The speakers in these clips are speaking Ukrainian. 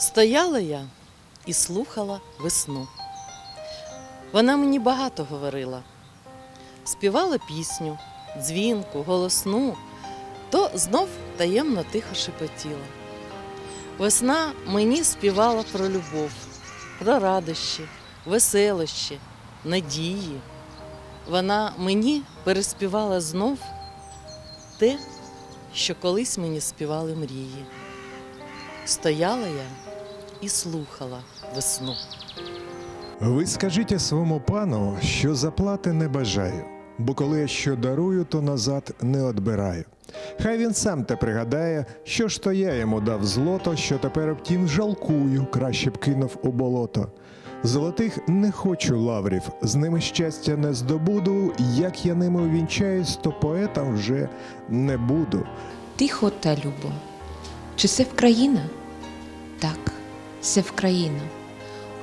Стояла я і слухала весну. Вона мені багато говорила, співала пісню, дзвінку, голосну, то знов таємно тихо шепотіла. Весна мені співала про любов, про радощі, веселощі, надії. Вона мені переспівала знов те, що колись мені співали мрії. Стояла я і слухала весну. Ви скажіть своєму пану, що заплати не бажаю, бо коли я що дарую, то назад не одбираю. Хай він сам те пригадає, що ж то я йому дав злото, що тепер втім жалкую, краще б кинув у болото. Золотих не хочу лаврів, з ними щастя не здобуду. Як я ними увінчаюсь, то поетом вже не буду. Тихо та любо. Чи це Вкраїна? Так, це Вкраїна.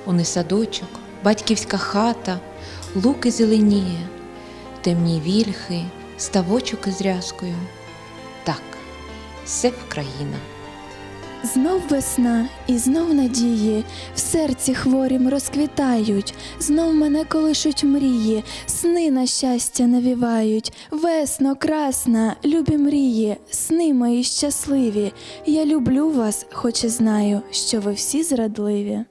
Уни садочок, батьківська хата, луки зеленіє, темні вільхи, ставочок із рязкою. Так, це Вкраїна. Знов весна і знов надії, в серці хворім розквітають, знов мене колишуть мрії, сни на щастя навівають. Весно, красна, любі мрії, сни мої щасливі. Я люблю вас, хоч і знаю, що ви всі зрадливі.